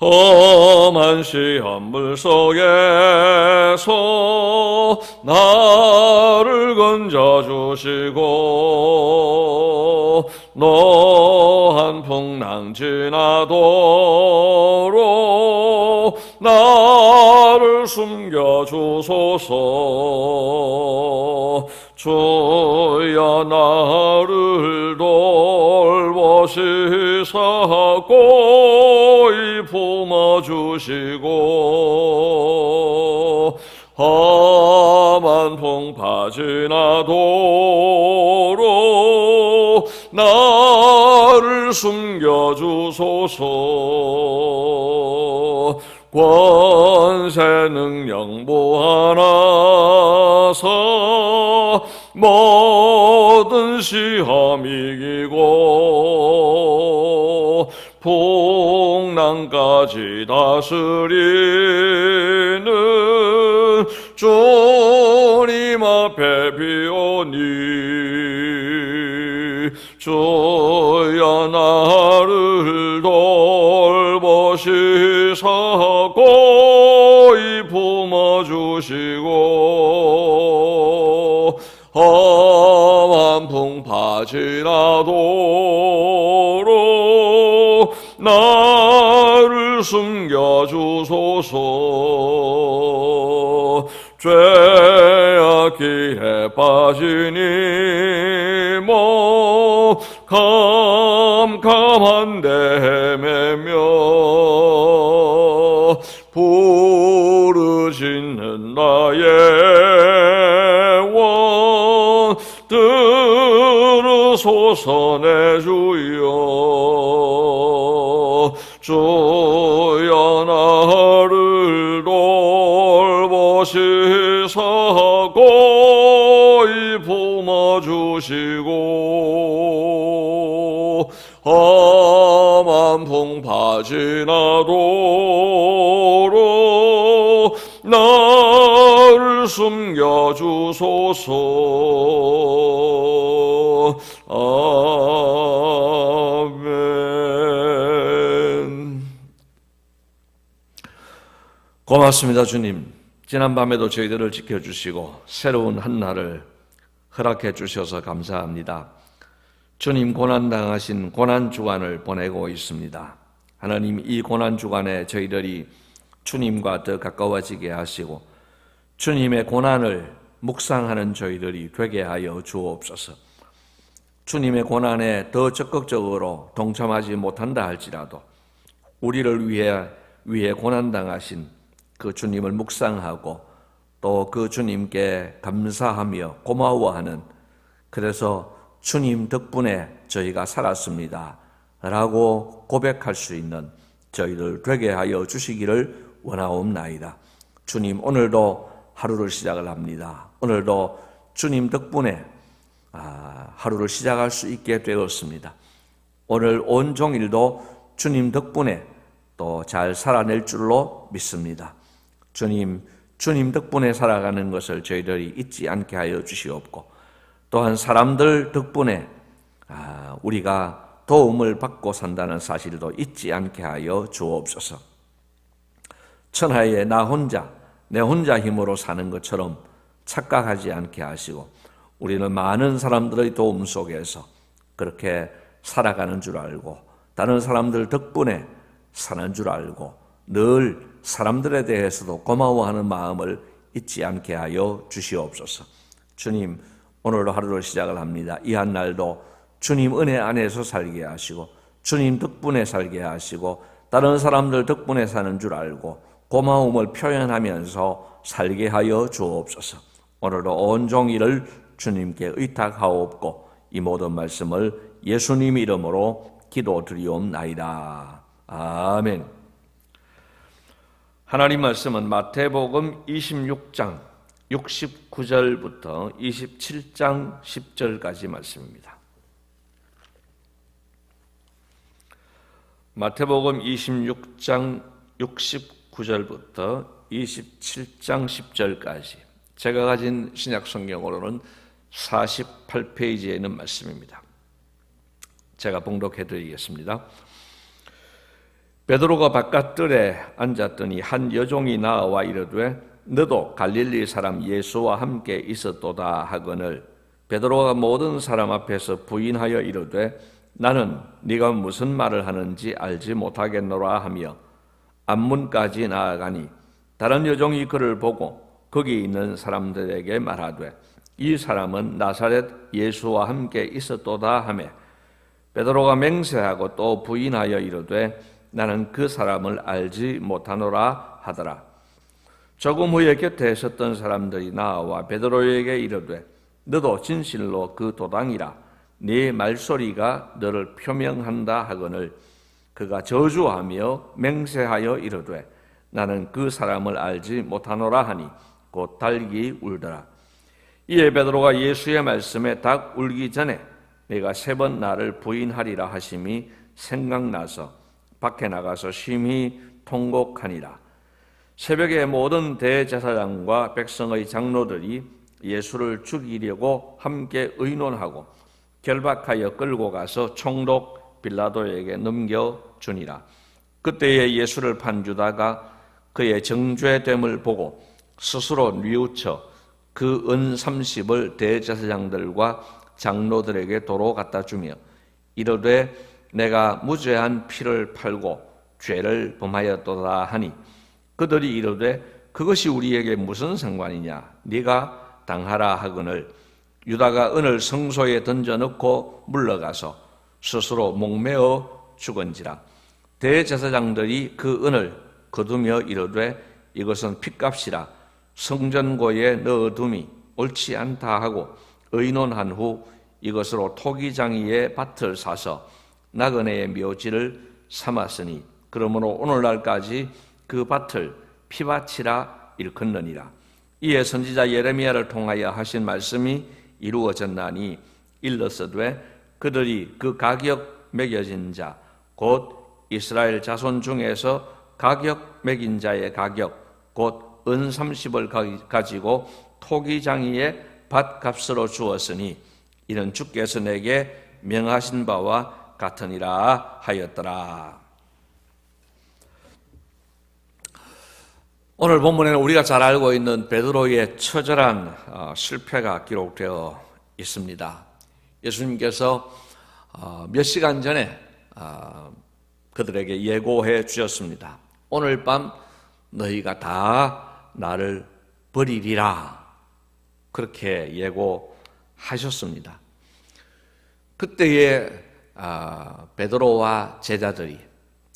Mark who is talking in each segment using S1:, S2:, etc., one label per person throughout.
S1: 험한 시험물 속에서 나를 건져주시고 노한 풍랑 지나도록 나를 숨겨주소서. 주여 나를 돌보 시사고 이 품어주시고 험한 풍파 지나도록 나를 숨겨주소서. 권세 능력 모하나서 모든 시험 이기고 풍랑까지 다스리는 주님 앞에 비오니 주여 나를 돌보시사고 이 품어주시고 험한 풍파 지나도록 나를 숨겨주소서. 죄악기에 빠지니 뭐 캄캄한데 숨겨주소서. 아멘. 고맙습니다 주님. 지난 밤에도 저희들을 지켜주시고 새로운 한 날을 허락해 주셔서 감사합니다. 주님 고난당하신 고난주간을 보내고 있습니다. 하나님 이 고난주간에 저희들이 주님과 더 가까워지게 하시고 주님의 고난을 묵상하는 저희들이 되게 하여 주옵소서. 주님의 고난에 더 적극적으로 동참하지 못한다 할지라도 우리를 위해 위해 고난 당하신 그 주님을 묵상하고 또 그 주님께 감사하며 고마워하는 그래서 주님 덕분에 저희가 살았습니다. 라고 고백할 수 있는 저희들 되게 하여 주시기를 원하옵나이다. 주님 오늘도 하루를 시작을 합니다. 오늘도 주님 덕분에 아, 하루를 시작할 수 있게 되었습니다. 오늘 온 종일도 주님 덕분에 또 잘 살아낼 줄로 믿습니다. 주님, 주님 덕분에 살아가는 것을 저희들이 잊지 않게 하여 주시옵고, 또한 사람들 덕분에 아, 우리가 도움을 받고 산다는 사실도 잊지 않게 하여 주옵소서. 천하에 나 혼자, 내 혼자 힘으로 사는 것처럼 착각하지 않게 하시고, 우리는 많은 사람들의 도움 속에서 그렇게 살아가는 줄 알고, 다른 사람들 덕분에 사는 줄 알고 늘 사람들에 대해서도 고마워하는 마음을 잊지 않게 하여 주시옵소서. 주님, 오늘 하루를 시작을 합니다. 이 한 날도 주님 은혜 안에서 살게 하시고 주님 덕분에 살게 하시고 다른 사람들 덕분에 사는 줄 알고 고마움을 표현하면서 살게 하여 주옵소서. 오늘도 온종일을 주님께 의탁하옵고 이 모든 말씀을 예수님 이름으로 기도드리옵나이다. 아멘. 하나님 말씀은 마태복음 26장 69절부터 27장 10절까지 말씀입니다. 마태복음 26장 69 절부터 27장 10절까지 제가 가진 신약 성경으로는 48페이지에 있는 말씀입니다. 제가 봉독해 드리겠습니다. 베드로가 바깥들에 앉았더니 한 여종이 나와 이르되 너도 갈릴리 사람 예수와 함께 있었도다 하거늘 베드로가 모든 사람 앞에서 부인하여 이르되 나는 네가 무슨 말을 하는지 알지 못하겠노라 하며 앞문까지 나아가니 다른 여종이 그를 보고 거기 있는 사람들에게 말하되 이 사람은 나사렛 예수와 함께 있었도다 하매 베드로가 맹세하고 또 부인하여 이르되 나는 그 사람을 알지 못하노라 하더라. 조금 후에 곁에 있었던 사람들이 나와 베드로에게 이르되 너도 진실로 그 도당이라 네 말소리가 너를 표명한다 하거늘 그가 저주하며 맹세하여 이르되 나는 그 사람을 알지 못하노라 하니 곧 달기 울더라. 이에 베드로가 예수의 말씀에 닭 울기 전에 내가 세 번 나를 부인하리라 하심이 생각나서 밖에 나가서 심히 통곡하니라. 새벽에 모든 대제사장과 백성의 장로들이 예수를 죽이려고 함께 의논하고 결박하여 끌고 가서 총독 빌라도에게 넘겨 주니라. 그때에 예수를 판주다가 그의 정죄됨을 보고 스스로 뉘우쳐 그 은 30을 대제사장들과 장로들에게 도로 갖다 주며 이르되 내가 무죄한 피를 팔고 죄를 범하였도다 하니 그들이 이르되 그것이 우리에게 무슨 상관이냐 네가 당하라 하거늘 유다가 은을 성소에 던져 넣고 물러가서 스스로 목매어 죽은지라 대제사장들이 그 은을 거두며 이르되 이것은 핏값이라 성전고에 넣어둠이 옳지 않다 하고 의논한 후 이것으로 토기장이의 밭을 사서 나그네의 묘지를 삼았으니 그러므로 오늘날까지 그 밭을 피밭이라 일컫느니라. 이에 선지자 예레미야를 통하여 하신 말씀이 이루어졌나니 일러서되 그들이 그 가격 매겨진 자 곧 이스라엘 자손 중에서 가격 매긴 자의 가격 곧 은 30을 가지고 토기장이의 밭값으로 주었으니 이는 주께서 내게 명하신 바와 같으니라 하였더라. 오늘 본문에는 우리가 잘 알고 있는 베드로의 처절한 어, 실패가 기록되어 있습니다. 예수님께서 어, 몇 시간 전에 어, 그들에게 예고해 주셨습니다. 오늘 밤 너희가 다 나를 버리리라. 그렇게 예고하셨습니다. 그때에 베드로와 제자들이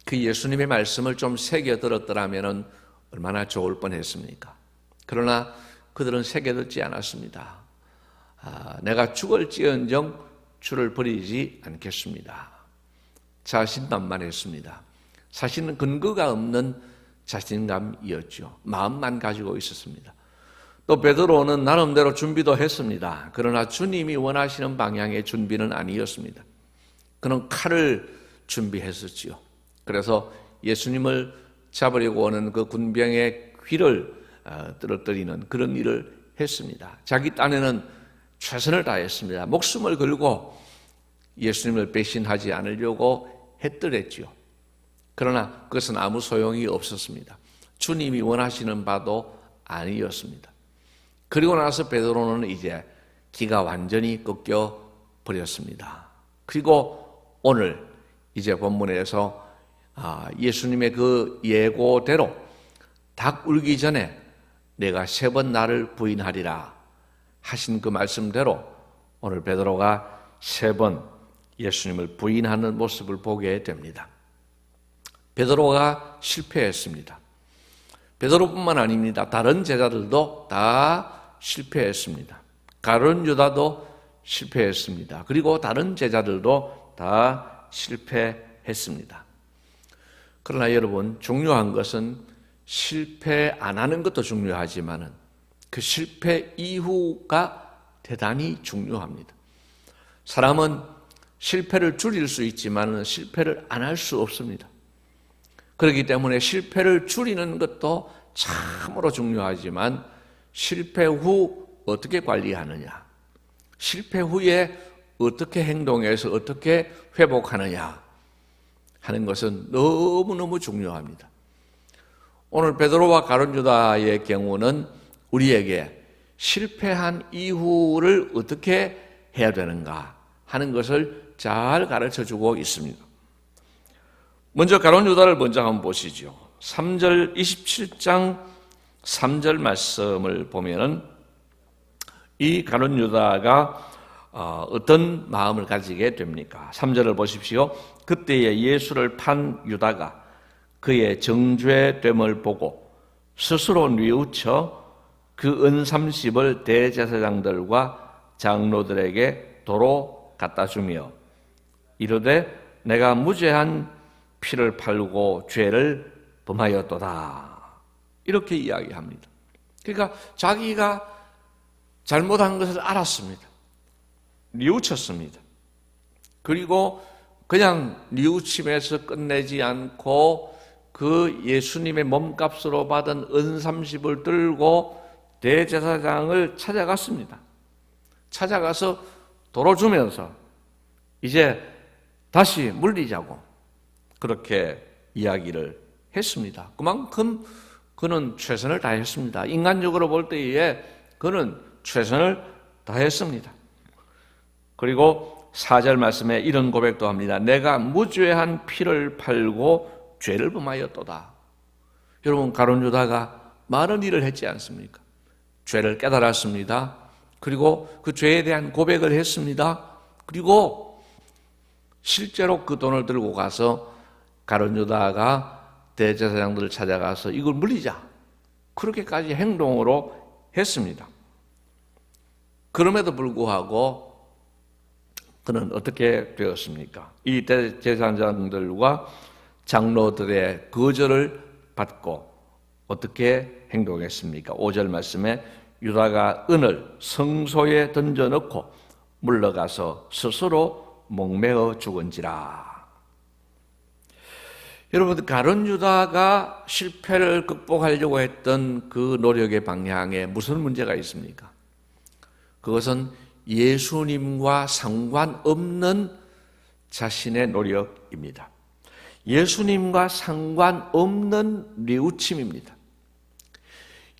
S1: 그 예수님의 말씀을 좀 새겨 들었더라면 얼마나 좋을 뻔했습니까? 그러나 그들은 새겨 듣지 않았습니다. 아, 내가 죽을지언정 주를 버리지 않겠습니다. 자신만만 했습니다. 사실은 근거가 없는 자신감이었죠. 마음만 가지고 있었습니다. 또 베드로는 나름대로 준비도 했습니다. 그러나 주님이 원하시는 방향의 준비는 아니었습니다. 그는 칼을 준비했었지요. 그래서 예수님을 잡으려고 하는 그 군병의 귀를 어, 떨어뜨리는 그런 일을 했습니다. 자기 딴에는 최선을 다했습니다. 목숨을 걸고 예수님을 배신하지 않으려고 했더랬죠. 그러나 그것은 아무 소용이 없었습니다. 주님이 원하시는 바도 아니었습니다. 그리고 나서 베드로는 이제 기가 완전히 꺾여 버렸습니다. 그리고 오늘 이제 본문에서 아, 예수님의 그 예고대로 닭 울기 전에 내가 세 번 나를 부인하리라 하신 그 말씀대로 오늘 베드로가 세 번 예수님을 부인하는 모습을 보게 됩니다. 베드로가 실패했습니다. 베드로뿐만 아닙니다. 다른 제자들도 다 실패했습니다. 가론 유다도 실패했습니다. 그리고 다른 제자들도 다 실패했습니다. 그러나 여러분 중요한 것은 실패 안 하는 것도 중요하지만은 그 실패 이후가 대단히 중요합니다. 사람은 실패를 줄일 수 있지만 실패를 안 할 수 없습니다. 그렇기 때문에 실패를 줄이는 것도 참으로 중요하지만 실패 후 어떻게 관리하느냐, 실패 후에 어떻게 행동해서 어떻게 회복하느냐 하는 것은 너무너무 중요합니다. 오늘 베드로와 가론 유다의 경우는 우리에게 실패한 이후를 어떻게 해야 되는가 하는 것을 잘 가르쳐 주고 있습니다. 먼저 가론 유다를 먼저 한번 보시죠. 3절 27장 3절 말씀을 보면은 이 가론 유다가 어, 어떤 마음을 가지게 됩니까? 3절을 보십시오. 그때에 예수를 판 유다가 그의 정죄됨을 보고 스스로 뉘우쳐 그 은삼십을 대제사장들과 장로들에게 도로 갖다 주며 이르되 내가 무죄한 피를 팔고 죄를 범하였도다. 이렇게 이야기합니다. 그러니까 자기가 잘못한 것을 알았습니다. 뉘우쳤습니다. 그리고 그냥 뉘우침에서 끝내지 않고 그 예수님의 몸값으로 받은 은삼십을 들고 대제사장을 찾아갔습니다. 찾아가서 도로 주면서 이제 다시 물리자고 그렇게 이야기를 했습니다. 그만큼 그는 최선을 다했습니다. 인간적으로 볼 때에 그는 최선을 다했습니다. 그리고 4절 말씀에 이런 고백도 합니다. 내가 무죄한 피를 팔고 죄를 범하였도다. 여러분 가론 유다가 많은 일을 했지 않습니까? 죄를 깨달았습니다. 그리고 그 죄에 대한 고백을 했습니다. 그리고 실제로 그 돈을 들고 가서 가론 유다가 대제사장들을 찾아가서 이걸 물리자. 그렇게까지 행동으로 했습니다. 그럼에도 불구하고 그는 어떻게 되었습니까? 이 대제사장들과 장로들의 거절을 받고 어떻게 행동했습니까? 5절 말씀에 유다가 은을 성소에 던져 넣고 물러가서 스스로 목매어 죽은지라. 여러분, 가론 유다가 실패를 극복하려고 했던 그 노력의 방향에 무슨 문제가 있습니까? 그것은 예수님과 상관없는 자신의 노력입니다. 예수님과 상관없는 뉘우침입니다.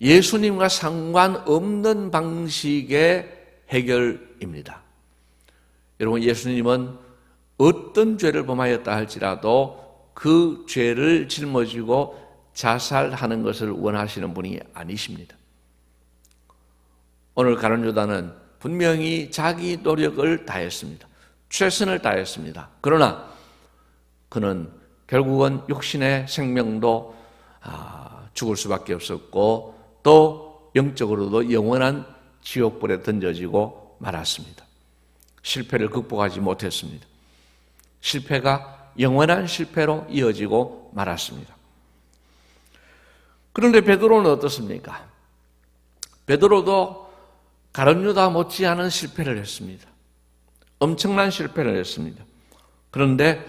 S1: 예수님과 상관없는 방식의 해결입니다. 여러분, 예수님은 어떤 죄를 범하였다 할지라도 그 죄를 짊어지고 자살하는 것을 원하시는 분이 아니십니다. 오늘 가론 유다는 분명히 자기 노력을 다했습니다. 최선을 다했습니다. 그러나 그는 결국은 육신의 생명도 아, 죽을 수밖에 없었고 또 영적으로도 영원한 지옥불에 던져지고 말았습니다. 실패를 극복하지 못했습니다. 실패가 영원한 실패로 이어지고 말았습니다. 그런데 베드로는 어떻습니까? 베드로도 가론 유다 못지않은 실패를 했습니다. 엄청난 실패를 했습니다. 그런데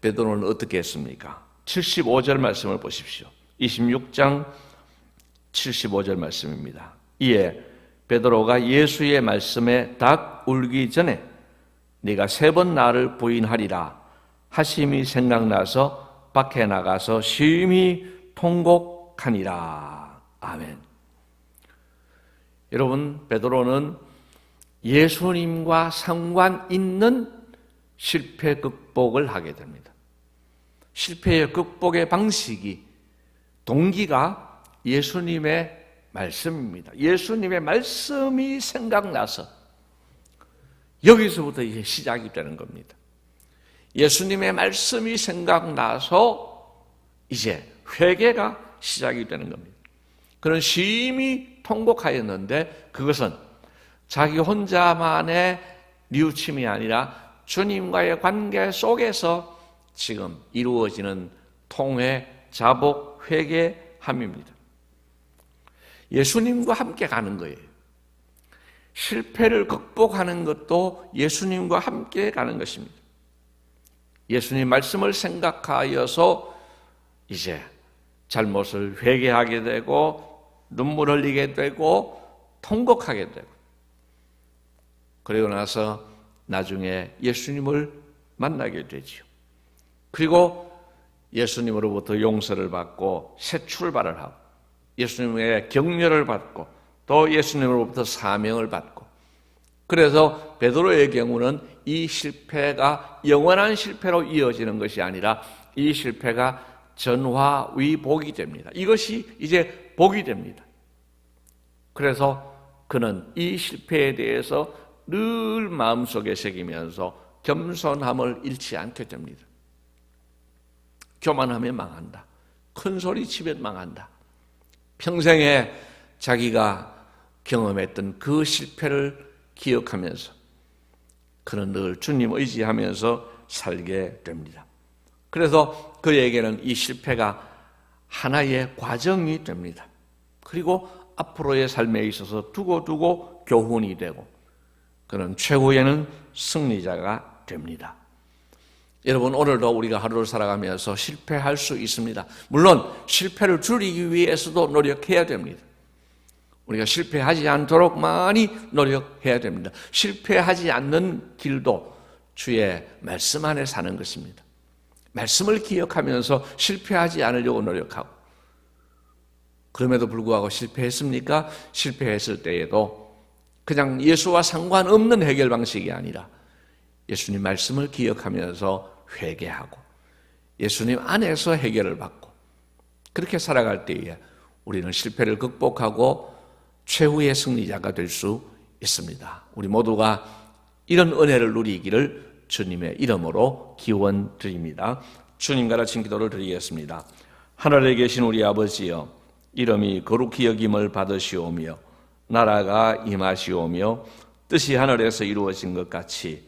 S1: 베드로는 어떻게 했습니까? 75절 말씀을 보십시오. 26장 75절 말씀입니다. 이에 베드로가 예수의 말씀에 닭 울기 전에 네가 세 번 나를 부인하리라 하심이 생각나서 밖에 나가서 심히 통곡하니라. 아멘. 여러분, 베드로는 예수님과 상관 있는 실패 극복을 하게 됩니다. 실패의 극복의 방식이 동기가 예수님의 말씀입니다. 예수님의 말씀이 생각나서 여기서부터 이제 시작이 되는 겁니다. 예수님의 말씀이 생각나서 이제 회개가 시작이 되는 겁니다. 그런 심히 통곡하였는데 그것은 자기 혼자만의 뉘우침이 아니라 주님과의 관계 속에서 지금 이루어지는 통회, 자복, 회개함입니다. 예수님과 함께 가는 거예요. 실패를 극복하는 것도 예수님과 함께 가는 것입니다. 예수님 말씀을 생각하여서 이제 잘못을 회개하게 되고 눈물 흘리게 되고 통곡하게 되고 그리고 나서 나중에 예수님을 만나게 되지요. 그리고 예수님으로부터 용서를 받고 새 출발을 하고 예수님의 격려를 받고 또 예수님으로부터 사명을 받고 그래서 베드로의 경우는 이 실패가 영원한 실패로 이어지는 것이 아니라 이 실패가 전화위 복이 됩니다. 이것이 이제 복이 됩니다. 그래서 그는 이 실패에 대해서 늘 마음속에 새기면서 겸손함을 잃지 않게 됩니다. 교만하면 망한다. 큰 소리 치면 망한다. 평생에 자기가 경험했던 그 실패를 기억하면서 그는 늘 주님 의지하면서 살게 됩니다. 그래서 그에게는 이 실패가 하나의 과정이 됩니다. 그리고 앞으로의 삶에 있어서 두고두고 교훈이 되고 그는 최후에는 승리자가 됩니다. 여러분 오늘도 우리가 하루를 살아가면서 실패할 수 있습니다. 물론 실패를 줄이기 위해서도 노력해야 됩니다. 우리가 실패하지 않도록 많이 노력해야 됩니다. 실패하지 않는 길도 주의 말씀 안에 사는 것입니다. 말씀을 기억하면서 실패하지 않으려고 노력하고 그럼에도 불구하고 실패했습니까? 실패했을 때에도 그냥 예수와 상관없는 해결 방식이 아니라 예수님 말씀을 기억하면서 회개하고 예수님 안에서 해결을 받고 그렇게 살아갈 때에 우리는 실패를 극복하고 최후의 승리자가 될 수 있습니다. 우리 모두가 이런 은혜를 누리기를 주님의 이름으로 기원 드립니다. 주님 가르친 기도를 드리겠습니다. 하늘에 계신 우리 아버지여 이름이 거룩히 여김을 받으시오며 나라가 임하시오며 뜻이 하늘에서 이루어진 것 같이